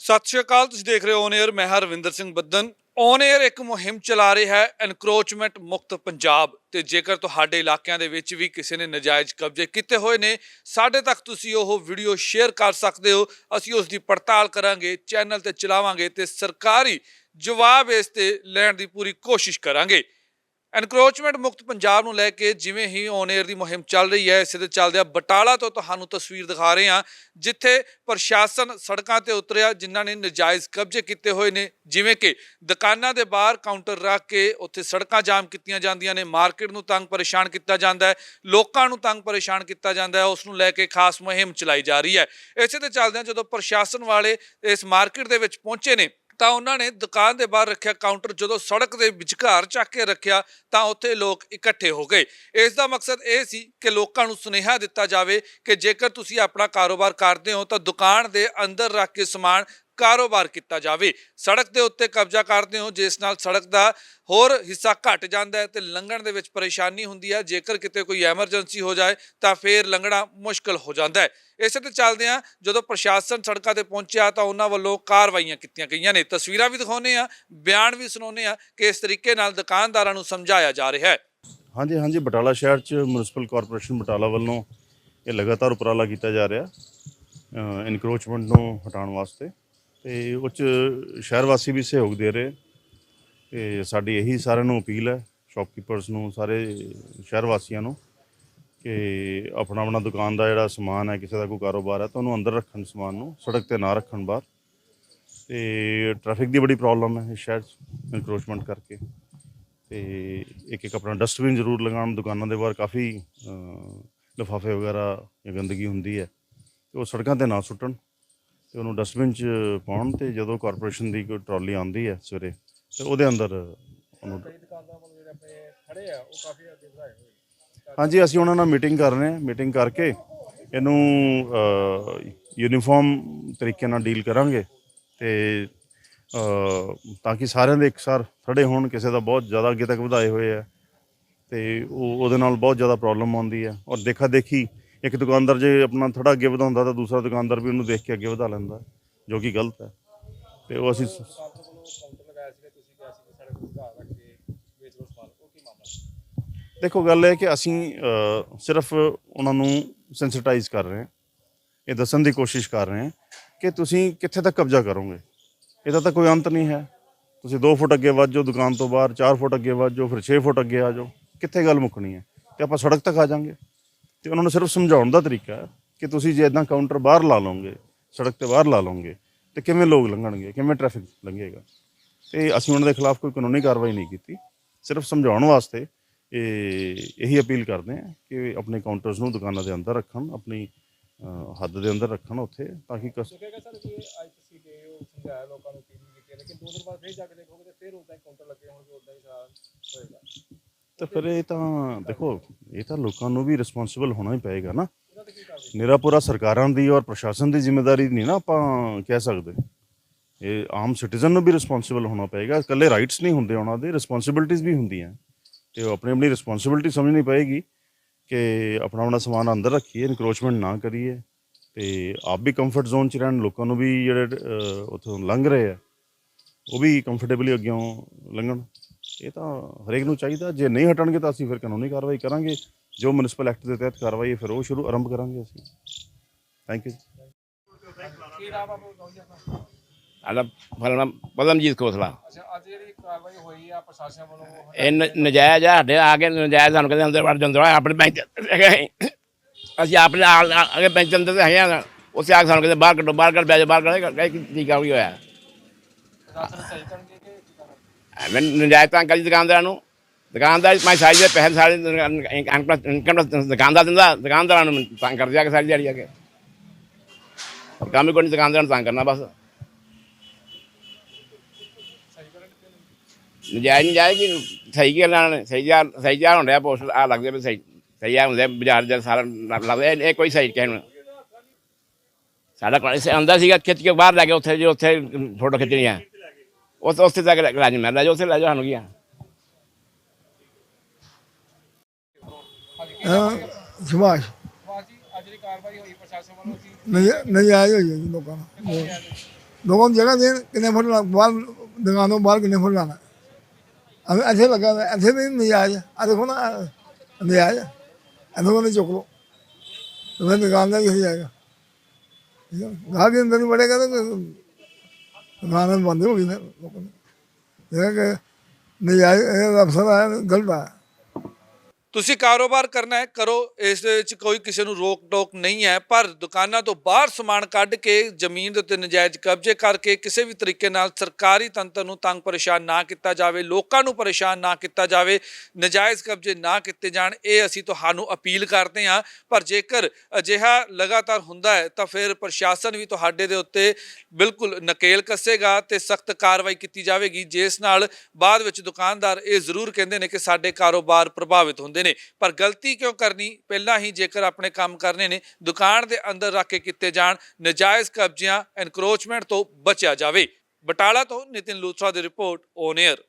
ਸਤਿ ਸ਼੍ਰੀ ਅਕਾਲ, ਤੁਸੀਂ ਦੇਖ ਰਹੇ ਹੋ ਔਨ 에ਅਰ ਮੈਂ ਹਰਵਿੰਦਰ ਸਿੰਘ ਬੱਦਨ। ਔਨ 에ਅਰ ਇੱਕ ਮੁਹਿੰਮ ਚਲਾ ਰਿਹਾ ਹੈ ਐਨਕਰੋਚਮੈਂਟ ਮੁਕਤ ਪੰਜਾਬ। ਤੇ ਜੇਕਰ ਤੁਹਾਡੇ ਇਲਾਕਿਆਂ ਦੇ ਵਿੱਚ ਵੀ ਕਿਸੇ ਨੇ ਨਜਾਇਜ਼ ਕਬਜ਼ੇ ਕੀਤੇ ਹੋਏ ਨੇ, ਸਾਡੇ ਤੱਕ ਤੁਸੀਂ ਉਹ ਵੀਡੀਓ ਸ਼ੇਅਰ ਕਰ ਸਕਦੇ ਹੋ। ਅਸੀਂ ਉਸ ਦੀ ਪੜਤਾਲ ਕਰਾਂਗੇ ਚੈਨਲ ਤੇ ਚਲਾਵਾਂਗੇ ਤੇ ਸਰਕਾਰੀ ਜਵਾਬ ਇਸ ਤੇ ਲੈਣ ਦੀ ਪੂਰੀ ਕੋਸ਼ਿਸ਼ ਕਰਾਂਗੇ। ਐਨਕਰੋਚਮੈਂਟ ਮੁਕਤ ਪੰਜਾਬ ਨੂੰ ਲੈ ਕੇ ਜਿਵੇਂ ਹੀ ਔਨ 에ਅਰ ਦੀ ਮੁਹਿੰਮ ਚੱਲ ਰਹੀ ਹੈ, ਇਸੇ ਦੇ ਚੱਲਦਿਆਂ ਬਟਾਲਾ ਤੋਂ ਤੁਹਾਨੂੰ ਤਸਵੀਰ ਦਿਖਾ ਰਹੇ ਹਾਂ, ਜਿੱਥੇ ਪ੍ਰਸ਼ਾਸਨ ਸੜਕਾਂ ਤੇ ਉਤਰਿਆ, ਜਿਨ੍ਹਾਂ ਨੇ ਨਜਾਇਜ਼ ਕਬਜ਼ੇ ਕੀਤੇ ਹੋਏ ਨੇ। ਜਿਵੇਂ ਕਿ ਦੁਕਾਨਾਂ ਦੇ ਬਾਹਰ ਕਾਊਂਟਰ ਰੱਖ ਕੇ ਉੱਥੇ ਸੜਕਾਂ ਜਾਮ ਕੀਤੀਆਂ ਜਾਂਦੀਆਂ ਨੇ ਮਾਰਕੀਟ ਨੂੰ ਤੰਗ ਪਰੇਸ਼ਾਨ ਕੀਤਾ ਜਾਂਦਾ ਹੈ, ਲੋਕਾਂ ਨੂੰ ਤੰਗ ਪਰੇਸ਼ਾਨ ਕੀਤਾ ਜਾਂਦਾ ਹੈ, ਉਸ ਨੂੰ ਲੈ ਕੇ ਖਾਸ ਮੁਹਿੰਮ ਚਲਾਈ ਜਾ ਰਹੀ ਹੈ। ਇਸੇ ਦੇ ਚੱਲਦਿਆਂ ਜਦੋਂ ਪ੍ਰਸ਼ਾਸਨ ਵਾਲੇ ਇਸ ਮਾਰਕੀਟ ਦੇ ਵਿੱਚ ਪਹੁੰਚੇ ਨੇ ਤਾਂ ਉਹਨਾਂ ਨੇ ਦੁਕਾਨ ਦੇ ਬਾਹਰ ਰੱਖਿਆ ਕਾਊਂਟਰ ਜਦੋਂ ਸੜਕ ਦੇ ਵਿਚਕਾਰ ਚੱਕ ਕੇ ਰੱਖਿਆ ਤਾਂ ਉੱਥੇ ਲੋਕ ਇਕੱਠੇ ਹੋ ਗਏ। ਇਸ ਦਾ ਮਕਸਦ ਇਹ ਸੀ ਕਿ ਲੋਕਾਂ ਨੂੰ ਸੁਨੇਹਾ ਦਿੱਤਾ ਜਾਵੇ ਕਿ ਜੇਕਰ ਤੁਸੀਂ ਆਪਣਾ ਕਾਰੋਬਾਰ ਕਰਦੇ ਹੋ ਤਾਂ ਦੁਕਾਨ ਦੇ ਅੰਦਰ ਰੱਖ ਕੇ ਸਮਾਨ ਕਾਰੋਬਾਰ ਕੀਤਾ ਜਾਵੇ। ਸੜਕ ਦੇ ਉੱਤੇ ਕਬਜ਼ਾ ਕਰਦੇ ਹੋ ਜਿਸ ਨਾਲ ਸੜਕ ਦਾ ਹੋਰ ਹਿੱਸਾ ਘਟ ਜਾਂਦਾ ਹੈ ਤੇ ਲੰਘਣ ਦੇ ਵਿੱਚ ਪਰੇਸ਼ਾਨੀ ਹੁੰਦੀ ਹੈ। ਜੇਕਰ ਕਿਤੇ ਕੋਈ ਐਮਰਜੈਂਸੀ ਹੋ ਜਾਏ ਤਾਂ ਫੇਰ ਲੰਘਣਾ ਮੁਸ਼ਕਲ ਹੋ ਜਾਂਦਾ ਹੈ। ਇਸੇ ਤੇ ਚੱਲਦਿਆਂ ਜਦੋਂ ਪ੍ਰਸ਼ਾਸਨ ਸੜਕਾਂ ਤੇ ਪਹੁੰਚਿਆ ਤਾਂ ਉਹਨਾਂ ਵੱਲੋਂ ਕਾਰਵਾਈਆਂ ਕੀਤੀਆਂ ਗਈਆਂ ਨੇ। ਤਸਵੀਰਾਂ ਵੀ ਦਿਖਾਉਂਦੇ ਆ ਬਿਆਨ ਵੀ ਸੁਣਾਉਂਦੇ ਆ ਕਿ ਇਸ ਤਰੀਕੇ ਨਾਲ ਦੁਕਾਨਦਾਰਾਂ ਨੂੰ ਸਮਝਾਇਆ ਜਾ ਰਿਹਾ ਹੈ। ਹਾਂਜੀ ਹਾਂਜੀ। ਬਟਾਲਾ ਸ਼ਹਿਰ ਚ ਮਿਊਨਿਸਪਲ ਕਾਰਪੋਰੇਸ਼ਨ ਬਟਾਲਾ ਵੱਲੋਂ ਇਹ ਲਗਾਤਾਰ ਉਪਰਾਲਾ ਕੀਤਾ ਜਾ ਰਿਹਾ। ਇਨਕਰੋਚਮੈਂਟ ਨੂੰ ਹਟਾਉਣ ਵਾਸਤੇ। ਤੇ ਉਹ 'ਚ ਸ਼ਹਿਰ ਵਾਸੀ ਵੀ ਸਹਿਯੋਗ ਦੇ ਰਹੇ। ਤੇ ਸਾਡੀ ਇਹੀ ਸਾਰਿਆਂ ਨੂੰ ਅਪੀਲ ਹੈ ਸ਼ਾਪਕੀਪਰਸ ਨੂੰ, ਸਾਰੇ ਸ਼ਹਿਰ ਵਾਸੀਆਂ ਨੂੰ, ਕਿ ਆਪਣਾ ਆਪਣਾ ਦੁਕਾਨ ਦਾ ਜਿਹੜਾ ਸਮਾਨ ਹੈ, ਕਿਸੇ ਦਾ ਕੋਈ ਕਾਰੋਬਾਰ ਹੈ, ਤਾਂ ਉਹਨੂੰ ਅੰਦਰ ਰੱਖਣ ਸਮਾਨ ਨੂੰ, ਸੜਕ ਤੇ ਨਾ ਰੱਖਣ ਬਾਹਰ। ਤੇ ਟ੍ਰੈਫਿਕ ਦੀ ਬੜੀ ਪ੍ਰੋਬਲਮ ਹੈ ਇਸ ਸ਼ਹਿਰ 'ਚ ਇਨਕਰੋਚਮੈਂਟ ਕਰਕੇ। ਤੇ ਇੱਕ ਇੱਕ ਆਪਣਾ ਡਸਟਬਿਨ ਜ਼ਰੂਰ ਲਗਾਉਣ, ਦੁਕਾਨਾਂ ਦੇ ਬਾਹਰ ਕਾਫੀ ਲਿਫਾਫੇ ਵਗੈਰਾ ਜਾਂ ਗੰਦਗੀ ਹੁੰਦੀ ਹੈ, ਤੇ ਉਹ ਸੜਕਾਂ ਤੇ ਨਾ ਸੁੱਟਣ। ਤੇ ਉਹਨੂੰ ਡਸਟਬਿਨ 'ਚ ਪਾਉਣ ਤੇ ਜਦੋਂ ਕਾਰਪੋਰੇਸ਼ਨ ਦੀ ਕੋਈ ਟਰਾਲੀ ਆਉਂਦੀ ਹੈ ਸਵੇਰੇ ਤੇ ਉਹਦੇ ਅੰਦਰ ਉਹਨੂੰ ਹਾਂਜੀ ਅਸੀਂ ਉਹਨਾਂ ਨਾਲ ਮੀਟਿੰਗ ਕਰ ਰਹੇ ਹਾਂ ਮੀਟਿੰਗ ਕਰਕੇ ਇਹਨੂੰ ਯੂਨੀਫਾਰਮ ਤਰੀਕੇ ਨਾਲ ਡੀਲ ਕਰਾਂਗੇ ਤੇ ਤਾਂ ਕਿ ਸਾਰਿਆਂ ਦੇ ਇੱਕਸਾਰ ਖੜੇ ਹੋਣ ਕਿਸੇ ਦਾ ਬਹੁਤ ਜ਼ਿਆਦਾ ਅੱਗੇ ਤੱਕ ਵਧਾਏ ਹੋਏ ਆ ਤੇ ਉਹ ਉਹਦੇ ਨਾਲ ਬਹੁਤ ਜ਼ਿਆਦਾ ਪ੍ਰੋਬਲਮ ਆਉਂਦੀ ਹੈ। ਔਰ ਦੇਖਾ ਦੇਖੀ ਇੱਕ ਦੁਕਾਨਦਾਰ ਜੇ ਆਪਣਾ ਥੋੜਾ ਅੱਗੇ ਵਧਾਉਂਦਾ ਤਾਂ ਦੂਸਰਾ ਦੁਕਾਨਦਾਰ ਵੀ ਉਹਨੂੰ ਦੇਖ ਕੇ ਅੱਗੇ ਵਧਾ ਲੈਂਦਾ, ਜੋ ਕਿ ਗਲਤ ਹੈ। ਤੇ ਉਹ ਅਸੀਂ ਦੇਖੋ, ਗੱਲ ਇਹ ਕਿ ਅਸੀਂ ਸਿਰਫ ਉਹਨਾਂ ਨੂੰ ਸੈਂਸਿਟਾਈਜ਼ ਕਰ ਰਹੇ ਹਾਂ। ਇਹ ਦੱਸਣ ਦੀ ਕੋਸ਼ਿਸ਼ ਕਰ ਰਹੇ ਹਾਂ ਕਿ ਤੁਸੀਂ ਕਿੱਥੇ ਤੱਕ ਕਬਜ਼ਾ ਕਰੋਗੇ। ਇਹਦਾ ਤਾਂ ਕੋਈ ਅੰਤ ਨਹੀਂ ਹੈ। ਤੁਸੀਂ 2 ਫੁੱਟ ਅੱਗੇ ਵੱਧ ਜਾਓ ਦੁਕਾਨ ਤੋਂ ਬਾਹਰ 4 ਫੁੱਟ ਅੱਗੇ ਵੱਧ ਜਾਓ, ਫਿਰ 6 ਫੁੱਟ ਅੱਗੇ ਆ ਜਾਓ। ਕਿੱਥੇ ਗੱਲ ਮੁੱਕਣੀ ਹੈ? ਤੇ ਆਪਾਂ ਸੜਕ ਤੱਕ ਆ ਜਾਾਂਗੇ। ਤੇ ਉਹਨਾਂ ਨੂੰ ਸਿਰਫ ਸਮਝਾਉਣ ਦਾ ਤਰੀਕਾ ਕਿ ਤੁਸੀਂ ਜੇ ਇਦਾਂ ਕਾਊਂਟਰ ਬਾਹਰ ਲਾ ਲਓਗੇ, ਸੜਕ ਤੇ ਬਾਹਰ ਲਾ ਲਓਗੇ, ਤੇ ਕਿਵੇਂ ਲੋਕ ਲੰਘਣਗੇ, ਕਿਵੇਂ ਟ੍ਰੈਫਿਕ ਲੰਘੇਗਾ? ਤੇ ਅਸੀਂ ਉਹਨਾਂ ਦੇ ਖਿਲਾਫ ਕੋਈ ਕਾਨੂੰਨੀ ਕਾਰਵਾਈ ਨਹੀਂ ਕੀਤੀ। ਸਿਰਫ ਸਮਝਾਉਣ ਵਾਸਤੇ ਇਹ, ਇਹੀ ਅਪੀਲ ਕਰਦੇ ਹਾਂ ਕਿ ਆਪਣੇ ਕਾਊਂਟਰਸ ਨੂੰ ਦੁਕਾਨਾਂ ਦੇ ਅੰਦਰ ਰੱਖਣ, ਆਪਣੀ ਹੱਦ ਦੇ ਅੰਦਰ ਰੱਖਣ ਉੱਥੇ, ਤਾਂ ਕਿ ਕਸ ਕਹਿੰਦਾ ਸਰ ਜੇ ਅੱਜ ਤੁਸੀਂ ਗਏ ਹੋ, ਸਮਝਾਇਆ ਲੋਕਾਂ ਨੂੰ ਅਪੀਲ ਕੀਤੀ ਲੇਕਿਨ ਦੋ ਦਿਨ ਬਾਅਦ ਫੇਰ ਜਾ ਕੇ ਦੇਖੋਗੇ ਤੇ ਫੇਰ ਉਦਾਂ ਹੀ ਕਾਊਂਟਰ ਲੱਗੇ ਹੋਣਗੇ ਉਦਾਂ ਹੀ ਸਾਰਾ ਹੋਏਗਾ। ਤਾਂ ਫਿਰ ਇਹ ਤਾਂ ਦੇਖੋ ਇਹ ਤਾਂ ਲੋਕਾਂ ਨੂੰ ਵੀ ਰਿਸਪੌਂਸਿਬਲ ਹੋਣਾ ਹੀ ਪਏਗਾ ਨਾ। ਇਹਦਾ ਪੂਰਾ ਸਰਕਾਰਾਂ ਦੀ ਔਰ ਪ੍ਰਸ਼ਾਸਨ ਦੀ ਜ਼ਿੰਮੇਵਾਰੀ ਨਹੀਂ ਨਾ ਆਪਾਂ ਕਹਿ ਸਕਦੇ। ਇਹ ਆਮ ਸਿਟੀਜ਼ਨ ਨੂੰ ਵੀ ਰਿਸਪੌਂਸਿਬਲ ਹੋਣਾ ਪਏਗਾ। ਇਕੱਲੇ ਰਾਈਟਸ ਨਹੀਂ ਹੁੰਦੇ ਉਹਨਾਂ ਦੇ ਰਿਸਪੌਂਸਿਬਿਲਟੀਆਂ ਵੀ ਹੁੰਦੀਆਂ। ਤੇ ਉਹ ਆਪਣੀ ਆਪਣੀ ਰਿਸਪੌਂਸਿਬਿਲਟੀ ਸਮਝਣੀ ਪਏਗੀ ਕਿ ਆਪਣਾ ਆਪਣਾ ਸਮਾਨ ਅੰਦਰ ਰੱਖੀਏ ਇਨਕਰੋਚਮੈਂਟ ਨਾ ਕਰੀਏ। ਤੇ ਆਪ ਵੀ ਕੰਫਰਟ ਜ਼ੋਨ 'ਚ ਰਹਿਣ ਲੋਕਾਂ ਨੂੰ ਵੀ ਜਿਹੜੇ ਅਹ, ਉੱਥੋਂ ਲੰਘ ਰਹੇ ਆ ਉਹ ਵੀ ਕੰਫਰਟੇਬਲੀ ਅੱਗਿਓਂ ਲੰਘਣ। ਇਹ ਤਾਂ ਹਰੇਕ ਨੂੰ ਚਾਹੀਦਾ ਜੇ ਨਹੀਂ ਹਟਣਗੇ ਤਾਂ ਅਸੀਂ ਫਿਰ ਕਾਨੂੰਨੀ ਕਾਰਵਾਈ ਕਰਾਂਗੇ ਜੋ ਮਿਊਨਿਸਪਲ ਐਕਟ ਦੇ ਤਹਿਤ ਕਾਰਵਾਈ ਹੈ ਫਿਰ ਉਹ ਸ਼ੁਰੂ ਆਰੰਭ ਕਰਾਂਗੇ ਅਸੀਂ। ਥੈਂਕ ਯੂ ਸਾਡਾ ਫਲਣਾ ਪਦਮਜੀਤ ਖੋਸਲਾ ਅੱਛਾ ਅੱਜ ਜਿਹੜੀ ਕਾਰਵਾਈ ਹੋਈ ਆ ਪ੍ਰਸ਼ਾਸਨ ਵੱਲੋਂ ਉਹ ਇਹ ਨ- ਨਜਾਇਜ਼ ਆ ਸਾਡੇ ਆ ਕੇ ਨਜਾਇਜ਼ ਸਾਨੂੰ ਕਹਿੰਦੇ ਅੰਦਰ ਵੜ ਜਾਂਦੇ ਆ ਆਪਣੇ ਬੈਂਚ ਅਸੀਂ। ਆਪਣੇ ਅੱਗੇ ਬੈਂਚ ਅੰਦਰ ਤੇ ਹੈਗੇ ਆ ਉੱਥੇ ਆ ਕੇ ਸਾਨੂੰ ਕਹਿੰਦੇ ਬਾਹਰ ਕੱਢੋ ਬਾਹਰ ਕੱਢ ਬੈਜ ਬਾਹਰ ਕੱਢ ਕੀ ਕੀ ਹੋਇਆ। ਪ੍ਰਸ਼ਾਸਨ ਨਜਾਇਜ਼ ਤਾਂ ਕਰੀ ਦੁਕਾਨਦਾਰਾਂ ਨੂੰ, ਦੁਕਾਨਦਾਰ ਮੈਂ ਸਾਰੀ ਦੇ ਪੈਸੇ ਸਾਰੇ ਇਨਕਮ ਦੁਕਾਨਦਾਰ ਦਿੰਦਾ, ਦੁਕਾਨਦਾਰਾਂ ਨੂੰ ਤੰਗ ਕਰ ਦਿਆ ਕਿ ਸਾਰੀ ਦਿਹਾੜੀ ਆ ਕੇ। ਕੰਮ ਹੀ ਕੋਈ ਨਹੀਂ ਦੁਕਾਨਦਾਰਾਂ ਨੂੰ ਤੰਗ ਕਰਨਾ ਬਸ। ਨਜਾਇਜ਼ ਨਹੀਂ ਜਾਏਗੀ, ਸਹੀ ਕੀ ਲੈਣ ਸਹੀ ਜਾ ਸਹੀ ਜਾ ਹੁੰਦਾ ਪੋਸਟ ਆ ਲੱਗਦੇ ਵੀ ਸਹੀ ਸਹੀ ਆ ਹੁੰਦੇ ਬਾਜ਼ਾਰ ਦੇ ਸਾਰਾ ਲੱਗਦਾ, ਇਹ ਕੋਈ ਸਹੀ ਕਹਿਣ ਨੂੰ। ਸਾਡਾ ਕੋਲ ਆਂਦਾ ਸੀਗਾ, ਖਿੱਚ ਕੇ ਬਾਹਰ ਲੈ ਕੇ, ਉੱਥੇ, ਜੇ ਉੱਥੇ, ਫੋਟੋ ਖਿੱਚਣੀ ਆ। ਉੱਥੇ ਉੱਥੇ ਤੱਕ ਲੈ ਜਾ ਮੈਂ ਲੈ ਜਾ ਸਾਨੂੰ ਕੀ ਆ ਹਾਂਜੀ ਸੁਭਾਸ਼ ਵਾਹ ਜੀ ਅੱਜ ਹੋਈ ਨਜਾਇਜ਼ ਹੈ ਜੀ ਲੋਕਾਂ ਨਾਲ ਲੋਕਾਂ ਨੂੰ ਜਗ੍ਹਾ ਦੇਣ ਕਿੰਨੇ ਫੁੱਟ ਲਾ- ਬਾਹਰ ਦੁਕਾਨ ਬਾਹਰ ਕਿੰਨੇ ਫੁੱਟ ਲਾਣਾ ਅਬ ਇੱਥੇ ਲੱਗਾ ਹੋਇਆ, ਇੱਥੇ ਵੀ ਨਜਾਇਜ਼ ਆ ਦੇਖੋ ਨਾ ਆਹ ਨਜਾਇਜ਼ ਇੱਥੋਂ ਉਹਨੇ ਚੁੱਕ ਲਓ ਤੇ ਦੁਕਾਨ ਦਾ ਵੀ ਹੋ ਜਾਏਗਾ ਗਾਹ ਦੇ ਅੰਦਰ ਨੂੰ ਵੜੇਗਾ ਤਾਂ ਦੁਕਾਨ ਬੰਦ ਹੋ ਗਈ ਨਾ ਲੋਕਾਂ ਨੇ ਜਿਹੜਾ ਕਿ ਨਜਾਇਜ਼ ਇਹ ਅਫਸਰ ਆਇਆ ਗਲਤ ਆਇਆ ਤੁਸੀਂ ਕਾਰੋਬਾਰ ਕਰਨਾ ਹੈ, ਕਰੋ, ਇਸ ਦੇ ਵਿੱਚ ਕੋਈ ਕਿਸੇ ਨੂੰ ਰੋਕ ਟੋਕ ਨਹੀਂ ਹੈ, ਪਰ ਦੁਕਾਨਾਂ ਤੋਂ ਬਾਹਰ ਸਮਾਨ ਕੱਢ ਕੇ, ਜ਼ਮੀਨ ਦੇ ਉੱਤੇ ਨਜਾਇਜ਼ ਕਬਜ਼ੇ ਕਰਕੇ ਕਿਸੇ ਵੀ ਤਰੀਕੇ ਨਾਲ ਸਰਕਾਰੀ ਤੰਤਰ ਨੂੰ ਤੰਗ ਪਰੇਸ਼ਾਨ ਨਾ ਕੀਤਾ ਜਾਵੇ, ਲੋਕਾਂ ਨੂੰ ਪਰੇਸ਼ਾਨ ਨਾ ਕੀਤਾ ਜਾਵੇ, ਨਜਾਇਜ਼ ਕਬਜ਼ੇ ਨਾ ਕੀਤੇ ਜਾਣ, ਇਹ ਅਸੀਂ ਤੁਹਾਨੂੰ ਅਪੀਲ ਕਰਦੇ ਹਾਂ। ਪਰ ਜੇਕਰ ਅਜਿਹਾ ਲਗਾਤਾਰ ਹੁੰਦਾ ਹੈ, ਤਾਂ ਫਿਰ ਪ੍ਰਸ਼ਾਸਨ ਵੀ ਤੁਹਾਡੇ ਦੇ ਉੱਤੇ ਬਿਲਕੁਲ ਨਕੇਲ ਕੱਸੇਗਾ ਤੇ ਸਖਤ ਕਾਰਵਾਈ ਕੀਤੀ ਜਾਵੇਗੀ। ਜਿਸ ਨਾਲ ਬਾਅਦ ਵਿੱਚ ਦੁਕਾਨਦਾਰ ਇਹ ਜ਼ਰੂਰ ਕਹਿੰਦੇ ਨੇ ਕਿ ਸਾਡੇ ਕਾਰੋਬਾਰ ਪ੍ਰਭਾਵਿਤ ਹੁੰਦੇ ਹੁੰਦੇ ਨੇ। ਪਰ ਗਲਤੀ ਕਿਉਂ ਕਰਨੀ? ਪਹਿਲਾਂ ਹੀ ਜੇਕਰ ਆਪਣੇ ਕੰਮ ਕਰਨੇ ਨੇ, ਦੁਕਾਨ ਦੇ ਅੰਦਰ ਰੱਖ ਕੇ ਕੀਤੇ ਜਾਣ, ਨਜਾਇਜ਼ ਕਬਜ਼ਿਆਂ ਐਨਕਰੋਚਮੈਂਟ ਤੋਂ ਬਚਿਆ ਜਾਵੇ। ਬਟਾਲਾ ਤੋਂ ਨਿਤਿਨ ਲੂਥਰਾ ਦੀ ਰਿਪੋਰਟ ਔਨ 에ਅਰ